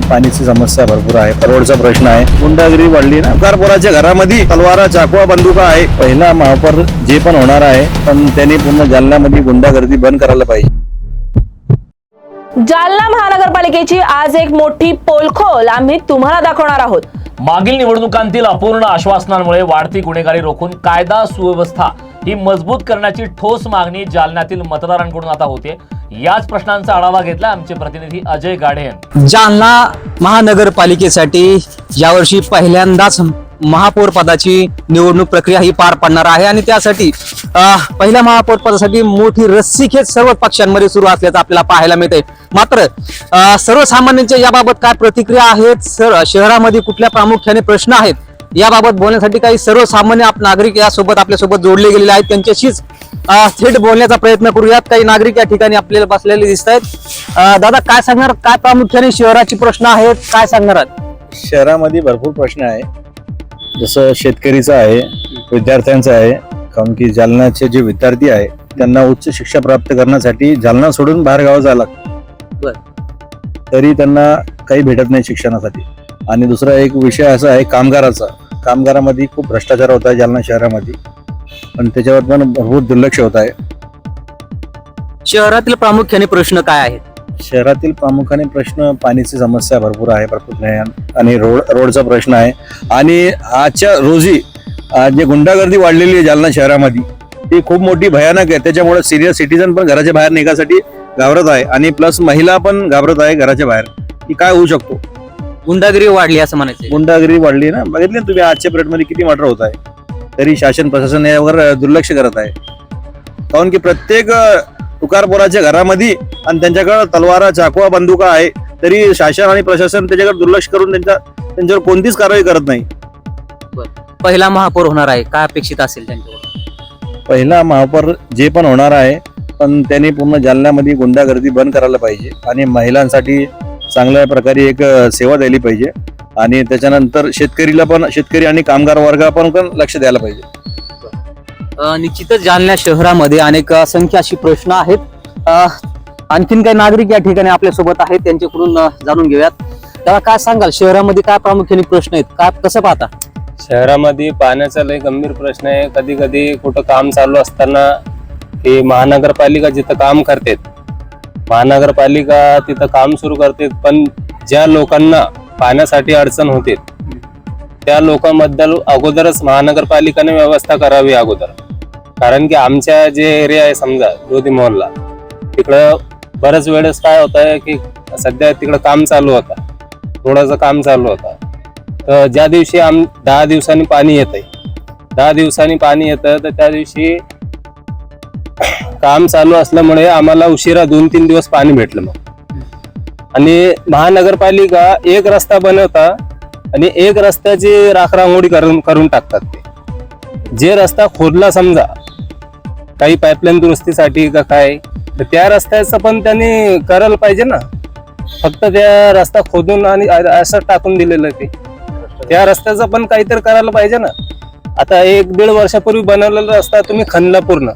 पाण्याची समस्या भरपूर आहे. रोडचा प्रश्न आहे. गुंडागिरी वाढली ना? कारपोराच्या घरामध्ये तलवारा चाकवा बंदुका आहे. पहिला महापौर जे पण होणार आहे पण त्यांनी पूर्ण जालन्यामध्ये गुंडागर्दी बंद करायला पाहिजे. जालना महानगरपालिकेची आज एक मोठी पोलखोल आम्ही तुम्हाला दाखवणार आहोत. मागील निवडणुकांतील अपूर्ण आश्वासनांमुळे वाढती गुन्हेगारी रोखून कायदा सुव्यवस्था ही मजबूत करण्याची ठोस मागणी जालन्यातील मतदारांकडून आता होते. याच प्रश्नांचा आढावा घेतला आमचे प्रतिनिधी अजय गाढे जालना महानगरपालिकेसाठी यावर्षी पहिल्यांदाच महापौर पदाची निवडणूक प्रक्रिया ही पार पडणार आहे आणि त्यासाठी पहिल्या महापौर पदासाठी मोठी रस्सीखेच सर्व पक्षांमध्ये सुरू असल्याचं आपल्याला पाहायला मिळते मात्र सर्वसामान्यांच्या याबाबत काय प्रतिक्रिया आहेत? सर शहरामध्ये कुठल्या प्रामुख्याने प्रश्न आहेत? याबाबत बोलण्यासाठी काही सर्वसामान्य आप नागरिक यासोबत आपल्यासोबत जोडले गेलेले आहेत. त्यांच्याशीच थेट बोलण्याचा प्रयत्न करूयात. काही नागरिक या ठिकाणी आपल्याला बसलेले दिसत आहेत. दादा काय सांगणार? काय प्रामुख्याने शहराचे प्रश्न आहेत? काय सांगणार आहात? शहरामध्ये भरपूर प्रश्न आहे. जसं शेतकरीचा आहे विद्यार्थ्यांचा आहे कारण की जालन्याचे जे विद्यार्थी आहे त्यांना उच्च शिक्षा प्राप्त करण्यासाठी जालना सोडून बाहेर गावात जायला लागतं. तरी त्यांना काही भेटत नाही शिक्षणासाठी. आणि दुसरा एक विषय असा आहे कामगाराचा. कामगारामध्ये खूप भ्रष्टाचार होत आहे जालना शहरामध्ये. पण त्याच्यावर पण भरपूर दुर्लक्ष होत आहे. शहरातील प्रामुख्याने प्रश्न काय आहेत? शहरातील प्रामुख्याने प्रश्न पाण्याची समस्या भरपूर आहे भरपूर आणि रोड रोडचा प्रश्न आहे. आणि आजच्या रोजी आज जे गुंडागर्दी वाढलेली आहे जालना शहरामध्ये ती खूप मोठी भयानक आहे. त्याच्यामुळे सिनियर सिटीजन पण घराच्या बाहेर निघासाठी घाबरत आहे. आणि प्लस महिला पण घाबरत आहे घराच्या बाहेर. की काय होऊ शकतो? गुंडागिरी वाढली असं म्हणायचं गुंडागिरी वाढली ना? बघितले ना तुम्ही आजच्या पिरियडमध्ये किती मर्डर होत आहे? तरी शासन प्रशासन यावर दुर्लक्ष करत आहे. कारण की प्रत्येक तुकारपोराच्या घरामध्ये आणि त्यांच्याकडे तलवारा चाकवा बंदुका आहे तरी शासन आणि प्रशासन त्याच्याकडे दुर्लक्ष करून त्यांच्या त्यांच्यावर कोणतीच कारवाई करत नाही. पहिला महापौर होणार आहे काय अपेक्षित असेल त्यांच्यावर? पहिला महापौर जे पण होणार आहे पण त्यांनी पूर्ण जालन्यामध्ये गुंडागर्दी बंद करायला पाहिजे आणि महिलांसाठी चांगल्या प्रकारे एक सेवा द्यायला पाहिजे. आणि त्याच्यानंतर शेतकरीला पण शेतकरी आणि कामगार वर्गाला पण पण लक्ष द्यायला पाहिजे. निश्चितच जालन्या शहरामध्ये अनेक असंख्य अशी प्रश्न आहेत. आणखीन काही नागरिक या ठिकाणी आपल्यासोबत आहेत त्यांच्याकडून जाणून घेऊयात. त्याला काय सांगाल? शहरामध्ये काय प्रामुख्याने प्रश्न आहेत? काय कसं पाहता? शहरामध्ये पाण्याचा लय गंभीर प्रश्न आहे. कधी कधी कुठं काम चालू असताना हे महानगरपालिका जिथं काम करते महानगरपालिका तिथं काम सुरू करते पण ज्या लोकांना पाण्यासाठी अडचण होते त्या लोकांबद्दल अगोदरच महानगरपालिकेने व्यवस्था करावी अगोदर. कारण की आमच्या जे एरिया आहे समजा दोधी मोहल्ला तिकडं बऱ्याच वेळेस काय होत आहे की सध्या तिकडं काम चालू होता रोडाचं काम चालू होता. तर ज्या दिवशी आम दहा दिवसांनी पाणी येत आहे दहा दिवसांनी पाणी येतं तर त्या दिवशी काम चालू असल्यामुळे आम्हाला उशिरा दोन तीन दिवस पाणी भेटलं मग. आणि महानगरपालिका एक रस्ता बनवता आणि एक रस्त्याची राखरांगोळी करून करून टाकतात ते. जे रस्ता खोदला समजा काही पाईपलाईन दुरुस्तीसाठी का काय तर त्या रस्त्याचं पण त्यांनी करायला पाहिजे ना. फक्त त्या रस्ता खोदून आणि असं टाकून दिलेलं ते. त्या रस्त्याचं पण काहीतरी करायला पाहिजे ना. आता एक दीड वर्षापूर्वी बनवलेला रस्ता तुम्ही खणला पूर्ण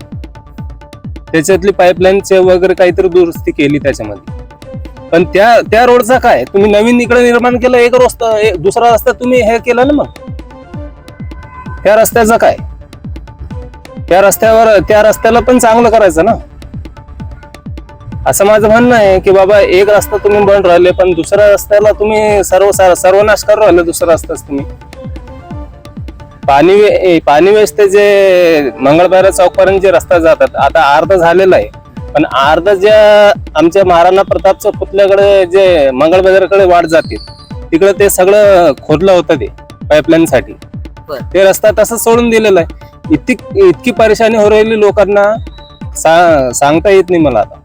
त्याच्यातली पाईपलाईनचे वगैरे काहीतरी दुरुस्ती केली त्याच्यामध्ये. पण त्या त्या रोडचा काय? तुम्ही नवीन इकडे निर्माण केलं एक रस्ता दुसरा रस्ता तुम्ही हे केलं ना मग? त्या रस्त्याचं काय? त्या रस्त्यावर त्या रस्त्याला पण चांगलं करायचं ना? असं माझं म्हणणं आहे की बाबा एक रस्ता तुम्ही बन राहिले पण दुसऱ्या रस्त्याला तुम्ही सर्व सर्वनाश करू राहिले दुसरा रस्ताच तुम्ही. पाणी वे- पाणी वेस्ट जे मंगळबारा चौकपर्यंत जे रस्ता जातात आता अर्ध झालेला आहे. पण अर्ध ज्या आमच्या महाराणा प्रतापच्या पुतल्याकडे जे मंगळबाजाराकडे वाट जाते तिकडे ते सगळं खोदलं होतं ते पाईपलाईन साठी. बर. ते रस्ता तसं सोडून दिलेला आहे. इतकी इतकी परेशानी हो राहिली लोकांना सा- सांगता येत नाही मला आता.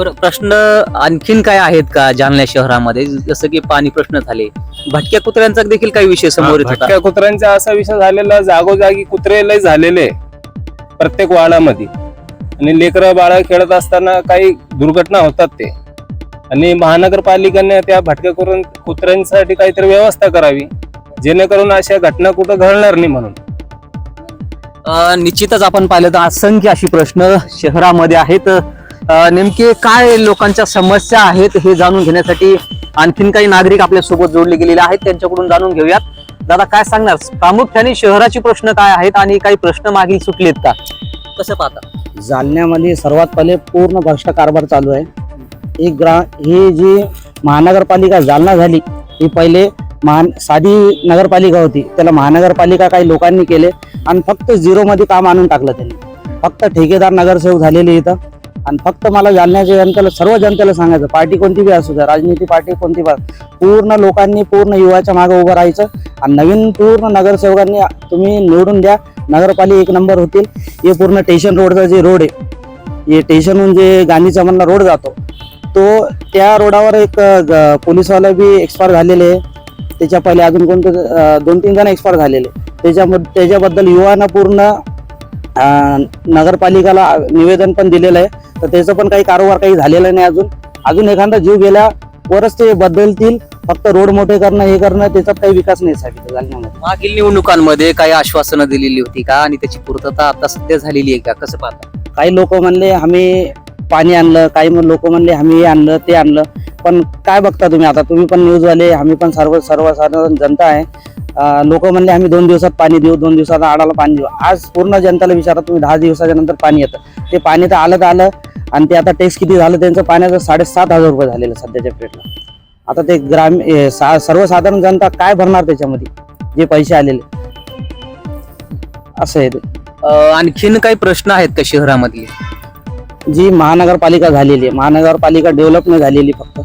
बरं प्रश्न आणखीन काय आहेत का जालन्या शहरामध्ये? जसं की पाणी प्रश्न झाले. भटक्या कुत्र्यांचा देखील काही विषय समोर येत होता. भटक्या कुत्र्यांचा असा विषय झालेला जागोजागी कुत्रे लय झालेले प्रत्येक वाडामध्ये. आणि लेकरं बाळा खेळत असताना काही दुर्घटना होतात ते. आणि महानगरपालिकेने त्या भटक्या कुत्र्यां- कुत्र्यांसाठी काहीतरी व्यवस्था करावी जेणेकरून अशा घटना कुठं घडणार नाही म्हणून. अं, निश्चितच आपण पाहिलं तर असंख्य अशी प्रश्न शहरामध्ये आहेत. नेमके काय लोकांच्या समस्या आहेत हे जाणून घेण्यासाठी आणखीन काही नागरिक आपल्यासोबत जोडले गेलेले आहेत त्यांच्याकडून जाणून घेऊयात. दादा काय सांगणार? प्रामुख्याने शहराचे प्रश्न काय आहेत आणि काही प्रश्न मागील सुटलेत का? कसं पाहता? जालन्यामध्ये सर्वात पहिले पूर्ण भ्रष्ट कारभार चालू आहे. एक ग्रा ही जी महानगरपालिका जालना झाली ही पहिले महान साधी नगरपालिका होती. त्याला महानगरपालिका काही लोकांनी केले आणि फक्त झिरोमध्ये काम आणून टाकलं त्यांनी. फक्त ठेकेदार नगरसेवक झालेले इथं. आणि फक्त मला जालन्याच्या जनतेला सर्व जनतेला सांगायचं पार्टी कोणती बी असू द्या राजनीती पार्टी कोणती बी पूर्ण लोकांनी पूर्ण युवाच्या मागे उभं राहायचं आणि नवीन पूर्ण नगरसेवकांनी तुम्ही निवडून द्या नगरपालिका एक नंबर होतील. हे पूर्ण स्टेशन रोडचा जे रोड आहे हे स्टेशनहून जे गांधी चमनला रोड जातो तो त्या रोडावर एक ग- पोलीसवाला बी एक्सपायर झालेले आहे. त्याच्या पहिले अजून कोणते दोन तीन जण एक्सपायर झालेले त्याच्यामध्ये त्याच्याबद्दल युवानं पूर्ण नगरपालिकाला निवेदन पण दिलेलं आहे. तर त्याचं पण काही कारोबार काही झालेला नाही अजून. अजून एखादा जीव गेल्यावरच ते बदलतील. फक्त रोड मोठे करणं हे करणं त्याच्यात काही विकास नाही साहेब जालन्यामध्ये मागील निवडणुकांमध्ये काही आश्वासनं दिलेली होती का? आणि त्याची पूर्तता आता सध्या झालेली आहे का? कसं पाहता? काही लोक म्हणले आम्ही पाणी आणलं. काही लोक म्हणले आम्ही हे आणलं ते आणलं. पण काय बघता तुम्ही? आता तुम्ही पण न्यूजवाले आम्ही पण सर्व सर्वसाधारण जनता आहे. लोक म्हणले आम्ही दोन दिवसात पाणी देऊ दोन दिवसात आडाला पाणी देऊ. आज पूर्ण जनतेला विचारा तुम्ही दहा दिवसाच्या नंतर पाणी येतं. ते पाणी तर आलं तर आलं आणि ते आता टॅक्स किती झालं त्यांचं पाण्याचं? साडेसात हजार रुपये झालेलं सध्याच्या पिरियडला आता ते ग्राम ए, सा- सर्वसाधारण जनता काय भरणार त्याच्यामध्ये? जे पैसे आलेले. असं आहे ते. अ, आणखीन काही प्रश्न आहेत का शहरामधले? जी महानगरपालिका झालेली आहे. महानगरपालिका डेव्हलप नाही झालेली फक्त.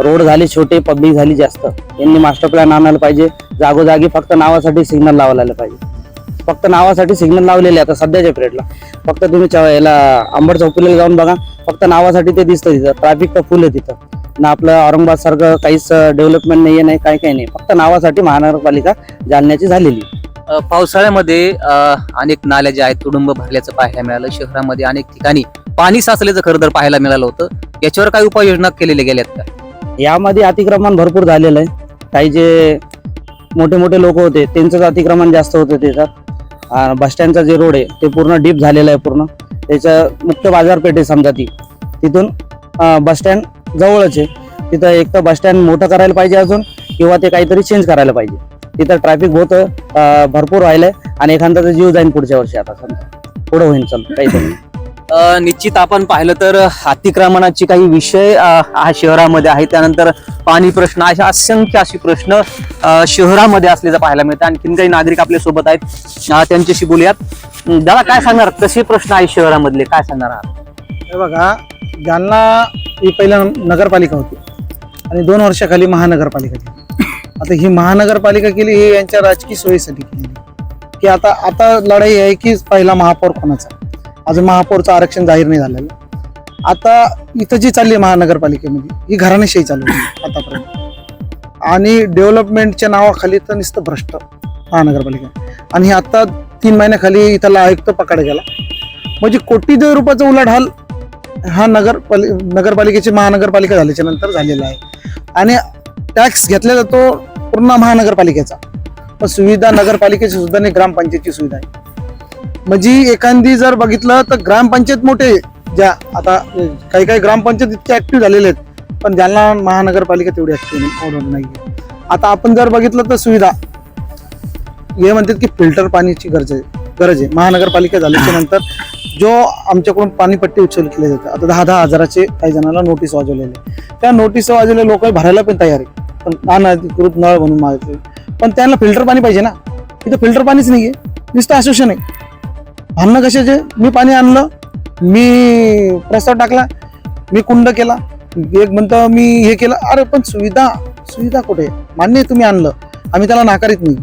रोड झाले छोटे पब्लिक झाली जास्त. यांनी मास्टर प्लॅन आणायला पाहिजे. जागोजागी फक्त नावासाठी सिग्नल लावायला पाहिजे. फक्त नावासाठी सिग्नल लावलेले आता सध्याच्या पिरियडला फक्त तुम्ही याला अंबड चौकीला जाऊन बघा. फक्त नावासाठी ते दिसतं तिथं. ट्रॅफिक तर फुल आहे तिथं. ना आपलं औरंगाबाद सारखं काहीच डेव्हलपमेंट नाही आहे नाही काही काही नाही. फक्त नावासाठी महानगरपालिका जालन्याची झालेली. पावसाळ्यामध्ये अनेक नाल्या ज्या आहेत तुडुंब भरल्याचं पाहायला मिळालं. शहरामध्ये अनेक ठिकाणी पाणी साचल्याचं खरं तर पाहायला मिळालं होतं. याच्यावर काही उपाययोजना केलेल्या गेल्यात का? यामध्ये अतिक्रमण भरपूर झालेलं आहे. काही जे मोठे मोठे लोक होते त्यांचंच अतिक्रमण जास्त होतं त्याच्यात बस स्टँडचा जे रोड आहे ते पूर्ण डीप झालेलं आहे पूर्ण. त्याचं मुख्य बाजारपेठ आहे समजा ती. तिथून बस स्टँड जवळच आहे. तिथं एक तर बस स्टँड मोठं करायला पाहिजे अजून किंवा ते काहीतरी चेंज करायला पाहिजे. तिथं ट्रॅफिक बहुत भरपूर राहिलंय. आणि एखादा जीव जाईन पुढच्या वर्षी आता समजा. पुढं होईन चल काहीतरी. निश्चित आपण पाहिलं तर अतिक्रमणाचे काही विषय हा शहरामध्ये आहे त्यानंतर पाणी प्रश्न अशा असंख्य असे प्रश्न शहरामध्ये असल्याचं पाहायला मिळतं आणखीन काही नागरिक आपल्यासोबत आहेत त्यांच्याशी बोलूयात. दादा काय सांगणार? कसे प्रश्न आहेत शहरामधले? काय सांगणार आहात? हे बघा जालना ही पहिल्या नगरपालिका होती आणि दोन वर्षाखाली महानगरपालिका केली. आता ही महानगरपालिका केली ही यांच्या राजकीय सोयीसाठी केली. की आता आता लढाई आहे की पहिला महापौर कोणाचा? अजून महापौरचं आरक्षण जाहीर नाही झालेलं. आता इथं जी चालली आहे महानगरपालिकेमध्ये ही घराणेशाही चालू आहे आतापर्यंत. आणि डेव्हलपमेंटच्या नावाखाली तर नुसतं भ्रष्ट महानगरपालिका. आणि ही आता तीन महिन्याखाली इथला आयुक्त पकड गेला. म्हणजे कोटी रुपयाचा उलाढाल हा नगर नगरपालिकेची महानगरपालिका झाल्याच्यानंतर झालेला आहे. आणि टॅक्स घेतला जातो पूर्ण महानगरपालिकेचा. पण सुविधा नगरपालिकेची सुद्धा नाही ग्रामपंचायतची सुविधा आहे. म्हणजे एखादी जर बघितलं तर ग्रामपंचायत मोठे ज्या आता काही काही ग्रामपंचायत इतके ऍक्टिव्ह झालेले आहेत पण जालना महानगरपालिका तेवढी ऍक्टिव्ह नाही आता आपण जर बघितलं तर सुविधा. हे म्हणतात की फिल्टर पाण्याची गरज आहे गरज आहे. महानगरपालिका झाल्याच्यानंतर जो आमच्याकडून पाणीपट्टी उचल केले जाते. आता दहा दहा हजाराचे काही जणांना नोटीस वाजवलेले आहे. त्या नोटीस वाजवलेले लोक भरायला पण तयार आहे पण अनधिकृत नळ म्हणून मागते पण त्यांना फिल्टर पाणी पाहिजे ना. इथं फिल्टर पाणीच नाही आहे नुसतं आश्वासन आहे. भांडणं कशाचे? मी पाणी आणलं मी प्रस्ताव टाकला मी कुंड केला एक म्हणतं मी हे केलं. अरे पण सुविधा सुविधा कुठे? मान्य तुम्ही आणलं. आम्ही त्याला नाकारीत नाही.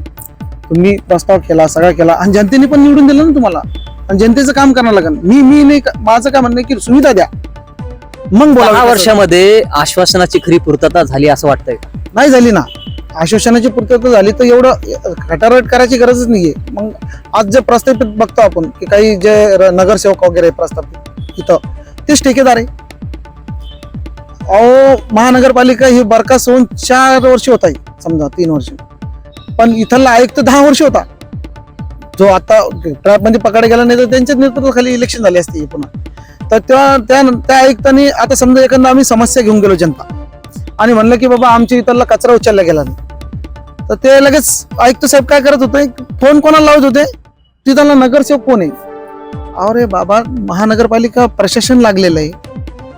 तुम्ही प्रस्ताव केला सगळा केला. आणि जनतेने पण निवडून दिलं ना तुम्हाला. आणि जनतेचं काम करावं लागेल. मी मी नाही का- माझं काय म्हणणं की सुविधा द्या. मग बोला वर्षामध्ये आश्वासनाची खरी पूर्तता झाली असं वाटतंय? नाही झाली ना. आश्वासनाची पूर्तता झाली तर एवढं खटारट करायची गरजच नाहीये. मग आज जे प्रस्थापित बघतो आपण की काही जे नगरसेवक वगैरे प्रस्थापित इथं तेच ठेकेदार आहे. अहो महानगरपालिका ही बरखास्त होऊन चार वर्ष होत आहे समजा तीन वर्ष. पण इथला आयुक्त दहा वर्ष होता. जो आता ट्रॅपमध्ये मध्ये गेला नाही तर त्यांच्याच नेतृत्वाखाली इलेक्शन झाले असते पुन्हा. तर त्या त्या त्या आयुक्तांनी आता समजा एखादा आम्ही समस्या घेऊन गेलो जनता. आणि म्हणलं की बाबा आमच्या इथला कचरा उचलला गेला नाही. तर ते लगेच आयुक्त साहेब काय करत होते फोन कोणाला लावत होते? तिथला नगरसेवक कोण आहे? अरे बाबा महानगरपालिका प्रशासन लागलेलं आहे.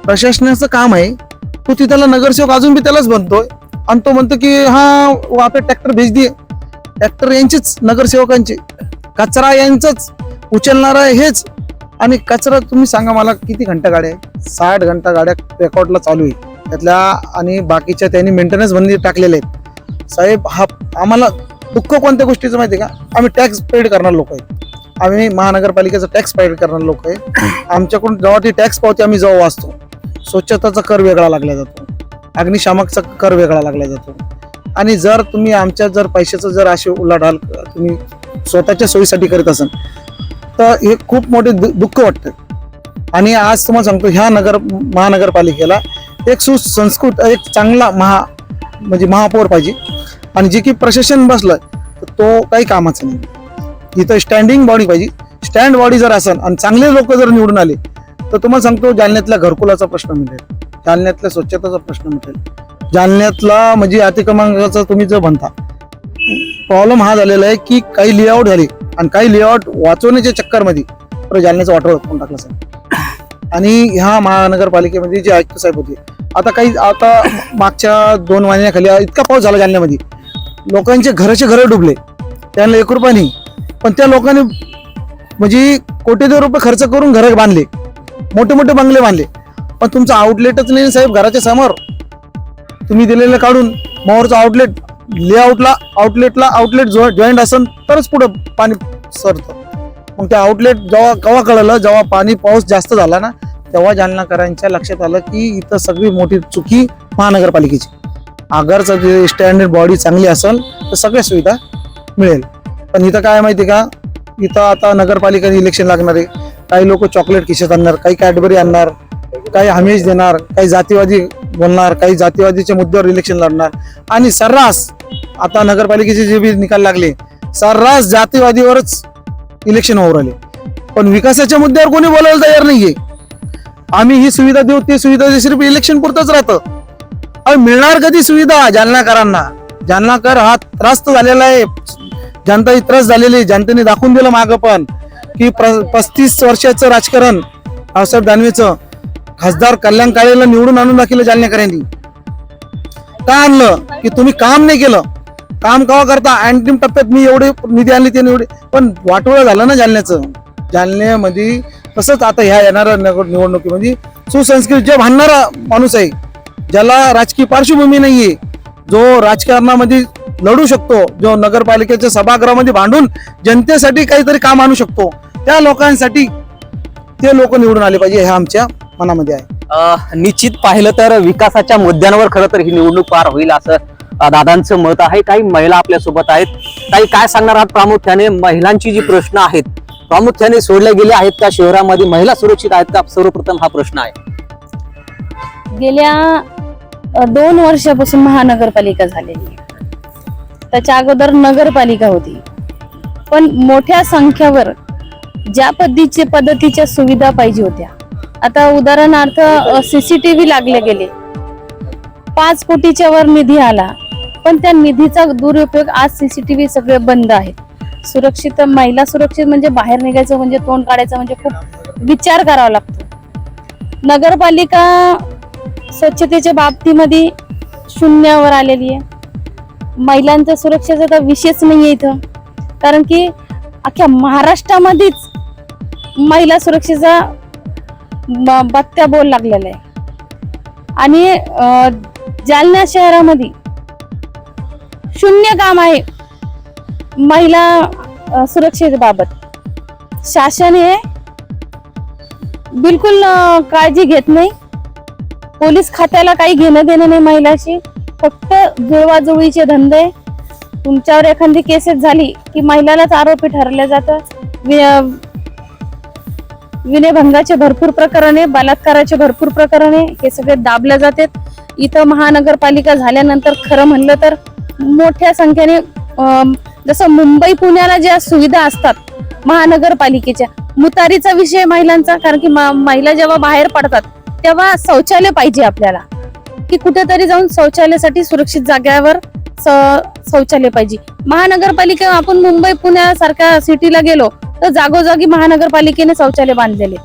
प्रशासनाचं काम आहे. तो तिथला नगरसेवक अजून बी त्यालाच बनतोय आणि तो म्हणतो की हा वो ट्रॅक्टर भेज दे. ट्रॅक्टर यांचीच नगरसेवकांचे. कचरा यांचंच उचलणारा हेच. आणि कचरा तुम्ही सांगा मला किती घंटा गाड्या आहे साठ घंटा गाड्या रेकॉर्डला चालू आहे त्यातल्या आणि बाकीच्या त्यांनी मेंटेनन्स बंदी टाकलेले आहेत. साहेब हा आम्हाला दुःख कोणत्या गोष्टीचं माहिती आहे का? आम्ही टॅक्स पेड करणार लोक आहे. आम्ही महानगरपालिकेचा टॅक्स पेड करणार लोक आहे. आमच्याकडून जेव्हा ती टॅक्स पावती आम्ही जेव्हा वाचतो स्वच्छताचा कर वेगळा लागला जातो. अग्निशामकचा कर वेगळा लागला जातो. आणि जर तुम्ही आमच्या जर पैशाचं जर असे उलाढाल तुम्ही स्वतःच्या सोयीसाठी करत असाल तर हे खूप मोठे दु- दुःख वाटतं. आणि आज तुम्हाला सांगतो ह्या नगर महानगरपालिकेला एक सुसंस्कृत एक चांगला महा म्हणजे महापौर पाहिजे. आणि जे की प्रशासन बसलं तर तो काही कामाचं नाही. इथं स्टँडिंग बॉडी पाहिजे. स्टँड बॉडी जर असेल आणि चांगले लोक जर निवडून आले तर तुम्हाला सांगतो जालन्यातल्या घरकुलाचा प्रश्न मिळेल. जालन्यातल्या स्वच्छतेचा प्रश्न मिळेल. जालन्यातला म्हणजे अतिक्रमांकाचा तुम्ही जर म्हणता प्रॉब्लेम हा झालेला आहे की काही लेआउट झाले आणि काही लेआउट वाचवण्याच्या चक्करमध्ये तर जालन्याचा वाटोळ करून टाकला साहेब? आणि ह्या महानगरपालिकेमध्ये जे आयुक्त साहेब होते आता काही आता मागच्या दोन महिन्याखाली इतका पाऊस झाला जालन्यामध्ये. लोकांचे घराचे घरं डुबले. त्यांना एक रुपया नाही. पण त्या लोकांनी म्हणजे कोटी रुपये खर्च करून घर बांधले. मोठे मोठे बंगले बांधले. पण तुमचं आउटलेटच नाही साहेब घराच्या समोर. तुम्ही दिलेलं काढून मोहरचं आउटलेट लेआउटला आउटलेटला आउटलेट जो जॉईंट असेल तरच पुढं पाणी सरतं. मग ते आउटलेट जेव्हा केव्हा कळलं जेव्हा पाणी पाऊस जास्त झाला ना तेव्हा जालनाकरांच्या लक्षात आलं की इथं सगळी मोठी चुकी महानगरपालिकेची. आगारचं जे स्टँडर्ड बॉडी चांगली असेल तर सगळ्या सुविधा मिळेल. पण इथं काय माहिती का? इथं आता नगरपालिका इलेक्शन लागणार आहे. काही लोक चॉकलेट खिशात आणणार काही कॅडबरी आणणार काही हमेश देणार काही जातीवादी बोलणार काही जातीवादीच्या मुद्द्यावर इलेक्शन लढणार. आणि सर्रास आता नगरपालिकेचे जे बी निकाल लागले सर्रास जातीवादीवरच इलेक्शन होऊ राहिले. पण विकासाच्या मुद्द्यावर कोणी बोलायला तयार नाहीये. आम्ही ही सुविधा देऊ ती सुविधा सिर्फ इलेक्शन पुरतच राहतं. अरे मिळणार कधी सुविधा? जालनाकरांना. जालनाकर हा त्रस्त झालेला आहे. जनता ही त्रस्त झालेली आहे. जनतेने दाखवून दिलं मागं पण की पस्तीस वर्षाचं राजकारण रावसाहेब दानवेचं खासदार कल्याण काळेला निवडून आणून दाखवलं जालनेकरांनी का आणलं? की तुम्ही काम नाही केलं. काम कवा करता? अंतिम टप्प्यात मी एवढे निधी आणले ते एवढे पण वाटोळं झालं ना जालन्याचं. जालन्यामध्ये तसंच आता ह्या येणाऱ्या नगर- निवडणुकीमध्ये सुसंस्कृत जे भांडणारा माणूस आहे ज्याला राजकीय पार्श्वभूमी नाहीये जो राजकारणामध्ये लढू शकतो जो नगरपालिकेच्या सभागृहामध्ये भांडून जनतेसाठी काहीतरी काम आणू शकतो त्या लोकांसाठी ते लोक निवडून आले पाहिजे हे आमच्या मनामध्ये आहे. निश्चित पाहिलं तर विकासाच्या मुद्द्यांवर खरं तर ही निवडणूक पार होईल असं दादांचं मत आहे. काही महिला आपल्यासोबत आहेत. काही काय सांगणार आहात प्रामुख्याने? महिलांची जी प्रश्न आहेत प्रामुख्याने सोडले गेले आहेत त्या शहरामध्ये महिला सुरक्षित आहेत का? सर्वप्रथम हा प्रश्न आहे. गेल्या दोन वर्षापासून महानगरपालिका झालेली आहे. त्याच्या अगोदर नगरपालिका होती. पण मोठ्या संख्येवर ज्या पद्धतीचे पद्धतीच्या सुविधा पाहिजे होत्या. आता उदाहरणार्थ सीसीटीव्ही लागले गेले. पाच कोटीच्या वर निधी आला. पण त्या निधीचा दुरुपयोग आज सीसीटीव्ही सगळे बंद आहेत. सुरक्षित महिला सुरक्षित म्हणजे बाहेर निघायचं म्हणजे तोंड काढायचं म्हणजे खूप विचार करावा लागतो. नगरपालिका स्वच्छतेच्या बाबतीमध्ये शून्यावर आलेली आहे. महिलांच्या सुरक्षेचा तर विषयच नाही आहे इथं. कारण की अख्ख्या महाराष्ट्रामध्येच महिला सुरक्षेचा बत्त्या बोल लागलेला आहे. आणि अं, जालना शहरामध्ये शून्य काम आहे. महिला सुरक्षेबाबत. शासन हे बिलकुल काळजी घेत नाही. पोलीस खात्याला काही घेणं देणं नाही महिलाशी. फक्त जुळवाजुळीचे धंदे. तुमच्यावर एखादी केसेस झाली की महिलालाच आरोपी ठरले जातं. वि- विनयभंगाचे भरपूर प्रकरणे बलात्काराचे भरपूर प्रकरणे हे सगळे दाबले जातात. इथं महानगरपालिका झाल्यानंतर खरं म्हणलं तर मोठ्या संख्येने जसं मुंबई पुण्याला ज्या सुविधा असतात महानगरपालिकेच्या मुतारीचा विषय महिलांचा कारण की महिला जेव्हा बाहेर पडतात तेव्हा शौचालय पाहिजे आपल्याला. की कुठेतरी जाऊन शौचालयासाठी सुरक्षित जाग्यावर शौचालय पाहिजे. महानगरपालिका आपण मुंबई पुण्यासारख्या सिटीला गेलो तर जागोजागी महानगरपालिकेने शौचालय बांधलेले.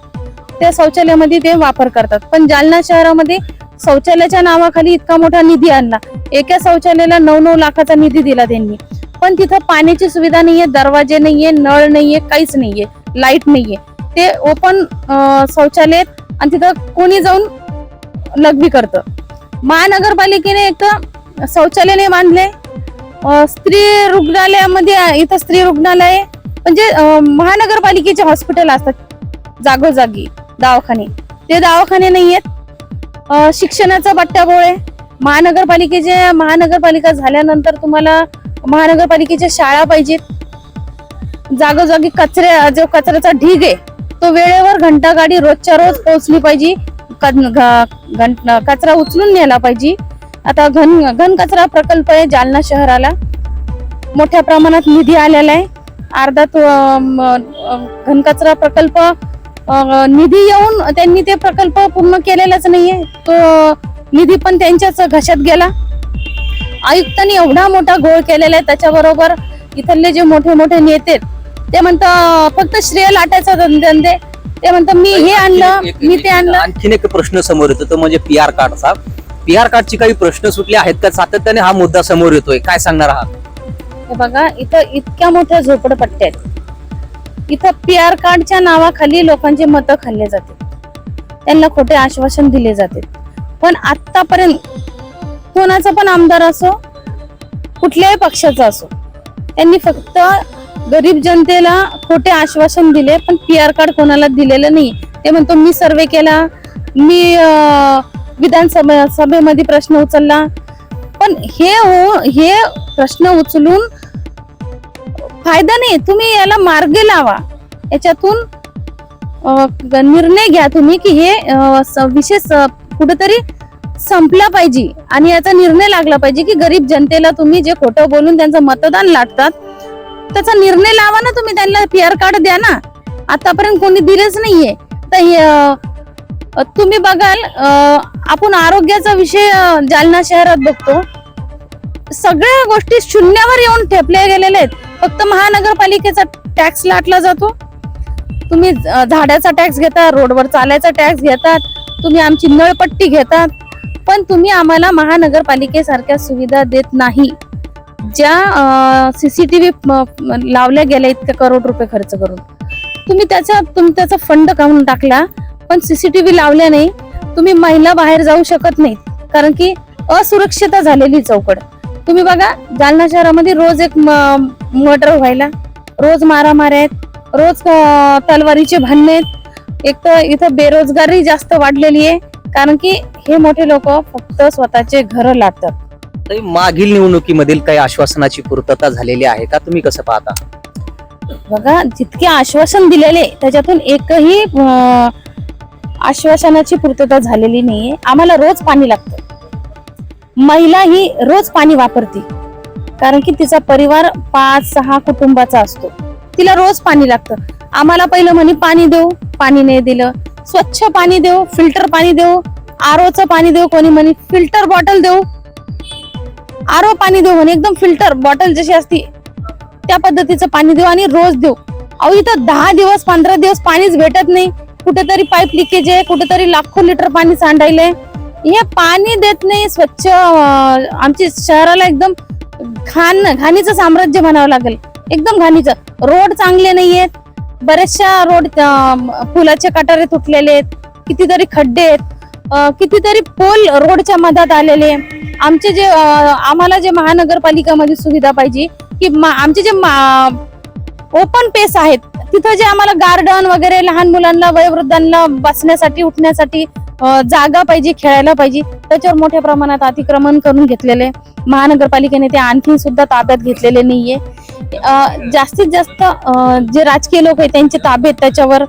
त्या शौचालयामध्ये ते वापर करतात. पण जालना शहरामध्ये शौचालयाच्या नावाखाली इतका मोठा निधी आणला. एका शौचालयाला नऊ नऊ लाखाचा निधी दिला त्यांनी. पण तिथं पाण्याची सुविधा नाहीये दरवाजे नाहीये नळ नाहीये काहीच नाहीये लाइट नाहीये. ते ओपन शौचालय आणि तिथं कोणी जाऊन लघवी करतं. महानगरपालिकेने एक तर शौचालय नाही बांधले स्त्री रुग्णालयामध्ये इथं स्त्री रुग्णालय आहे. म्हणजे महानगरपालिकेचे हॉस्पिटल असतात जागोजागी दवाखाने. ते दवाखाने नाही आहेत शिक्षणाचा बट्ट्याबोळ आहे. महानगरपालिकेचे महानगरपालिका झाल्यानंतर तुम्हाला महानगरपालिकेच्या शाळा पाहिजेत. जागोजागी कचऱ्या जो कचऱ्याचा ढीग आहे तो वेळेवर घंटा गाडी रोजच्या रोज पोहोचली पाहिजे. कचरा उचलून नेला पाहिजे. आता घन घन कचरा प्रकल्प आहे जालना शहराला. मोठ्या प्रमाणात निधी आलेला आहे. अर्धा तो घनकचरा प्रकल्प निधी येऊन त्यांनी ते प्रकल्प पूर्ण केलेलाच नाहीये. तो निधी पण त्यांच्याच घशात गेला. आयुक्तांनी एवढा मोठा घोळ केलेला आहे त्याच्याबरोबर इथले जे मोठे मोठे नेते ते म्हणतात फक्त श्रेय लाटायचा धंदे. ते म्हणतात मी हे आणलं मी ते आणलं. आणखीन एक प्रश्न समोर येतो तो म्हणजे पी आर कार्डचा. पी आर कार्डची काही प्रश्न सुटले आहेत का? सातत्याने हा मुद्दा समोर येतोय. काय सांगणार आहात? हे बघा इथं इतक्या मोठ्या झोपडपट्ट्या आहेत. इथं पी आर कार्डच्या नावाखाली लोकांचे मतं खाल्ले जाते त्यांना खोटे आश्वासन दिले जाते पण आतापर्यंत कोणाचा पण आमदार असो कुठल्याही पक्षाचा असो त्यांनी फक्त गरीब जनतेला खोटे आश्वासन दिले पण पी आर कार्ड कोणाला दिलेलं नाही. ते म्हणतो मी सर्वे केला मी विधानसभा सभेमध्ये प्रश्न उचलला. पण हे हो हे प्रश्न उचलून फायदा नाही. तुम्ही याला मार्गे लावा. याच्यातून निर्णय घ्या तुम्ही की हे विशेष कुठेतरी संपला पाहिजे आणि याचा निर्णय लागला पाहिजे की गरीब जनतेला तुम्ही जे खोटं बोलून त्यांचं मतदान लाटतात त्याचा निर्णय लावा ना तुम्ही त्यांना पी आर कार्ड द्या ना. आतापर्यंत कोणी दिलेच नाहीये. तर तुम्ही बघाल आपण आरोग्याचा विषय जालना शहरात बघतो. सगळ्या गोष्टी शून्यावर येऊन ठेपल्या गेलेल्या आहेत. फक्त महानगरपालिकेचा टॅक्स लाटला जातो. तुम्ही झाडाचा टॅक्स घेता रोडवर चालायचा टॅक्स घेतात. तुम्ही आमची नळपट्टी घेतात. पण तुम्ही आम्हाला महानगरपालिकेसारख्या सुविधा देत नाही. ज्या सीसीटीव्ही लावल्या गेल्या इतक्या करोड रुपये खर्च करून. तुम्ही त्याचा तुम्ही त्याचा फंड काढून टाकला पण सीसीटीव्ही लावल्या नाही. तुम्ही महिला बाहेर जाऊ शकत नाही कारण की असुरक्षितता झालेली चौकड. तुम्ही बघा जालना शहरामध्ये रोज एक मर्डर व्हायला. रोज मारामाऱ्या आहेत. रोज तलवारीचे भांडणे आहेत. एक तर इथं बेरोजगारी जास्त वाढलेली आहे. कारण की हे मोठे लोक फक्त स्वतःचे घर लाटतात. तर मागील निवडणुकीमधील काही आश्वासनाची पूर्तता झालेली आहे का? तुम्ही कसं पाहता? बघा जितके आश्वासन दिलेले त्याच्यातून एकही अं, आश्वासनाची पूर्तता झालेली नाहीये. आम्हाला रोज पाणी लागतं. महिला ही रोज पाणी वापरते. कारण की तिचा परिवार पाच सहा कुटुंबाचा असतो. तिला रोज पाणी लागतं. आम्हाला पहिलं म्हणे पाणी देऊ. पाणी नाही दिलं. स्वच्छ पाणी देऊ फिल्टर पाणी देऊ आरोचं पाणी देऊ कोणी म्हणे फिल्टर बॉटल देऊ आरो पाणी देऊ म्हणे एकदम फिल्टर बॉटल जशी असती त्या पद्धतीचं पाणी देऊ आणि रोज देऊ अहो इथं दहा दिवस पंधरा दिवस पाणीच भेटत नाही. कुठेतरी पाईप लिकेज आहे कुठेतरी लाखो लिटर पाणी सांडायलंय हे पाणी देत नाही स्वच्छ आमची आमच्या शहराला एकदम घाण घाणीचं साम्राज्य म्हणावं लागेल. एकदम घाणीचं. रोड चांगले नाहीयेत बरेचशा रोड पुलाचे कटारे तुटलेले आहेत. कितीतरी खड्डे आहेत. कितीतरी पोल रोडच्या मधात आलेले आमचे जे आम्हाला जे महानगरपालिकामध्ये सुविधा पाहिजे की मा- आमचे जे ओपन पेस आहेत तिथं जे आम्हाला गार्डन वगैरे लहान मुलांना वयोवृद्धांना बसण्यासाठी उठण्यासाठी जागा पाहिजे खेळायला पाहिजे त्याच्यावर मोठ्या प्रमाणात अतिक्रमण करून घेतलेले. महानगरपालिकेने ते आणखी सुद्धा ताब्यात घेतलेले नाहीये. जास्तीत जास्त जे राजकीय लोक आहेत त्यांचे ताब्यात त्याच्यावर.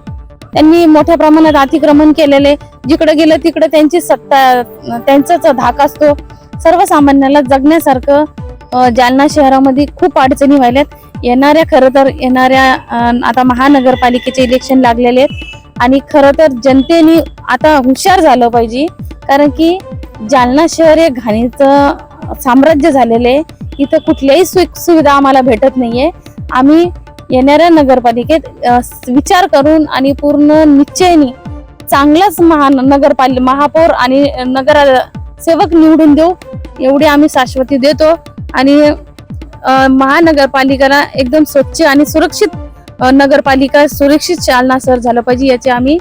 त्यांनी मोठ्या प्रमाणात अतिक्रमण केलेले. जिकडे गेलं तिकडे त्यांची सत्ता त्यांचाच धाक असतो. सर्वसामान्याला जगण्यासारखं जालना शहरामध्ये खूप अडचणी व्हायल्यात. येणाऱ्या खरं तर येणाऱ्या आता महानगरपालिकेचे इलेक्शन लागलेले आहेत. आणि खरं तर जनतेने आता हुशार झालं पाहिजे. कारण की जालना शहर हे घाणीचं साम्राज्य झालेलं आहे. इथं कुठल्याही सुख सुविधा आम्हाला भेटत नाहीये. आम्ही येणाऱ्या नगरपालिकेत विचार करून आणि पूर्ण निश्चयनी चांगलाच महानगरपालिका महापौर आणि नगर सेवक निवडून देऊ एवढी आम्ही शाश्वती देतो. आणि महानगरपालिकेला एकदम स्वच्छ आणि सुरक्षित नगरपालिका सुरक्षित चालना सर झालं पाहिजे याची आम्ही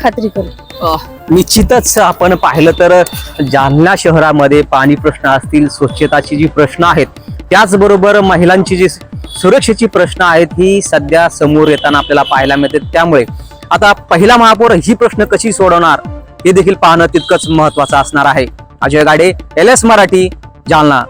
खात्री करू. निश्चितच आपण पाहिलं तर जालना शहरामध्ये पाणी प्रश्न असतील स्वच्छताची जी प्रश्न आहेत त्याचबरोबर महिलांची जी सुरक्षेची प्रश्न आहेत ही सध्या समोर येताना आपल्याला पाहायला मिळते. त्यामुळे आता पहिला महापौर ही प्रश्न कशी सोडवणार हे देखील पाहणं तितकंच महत्वाचं असणार आहे. Ajay Gade L S Marathi Jalna.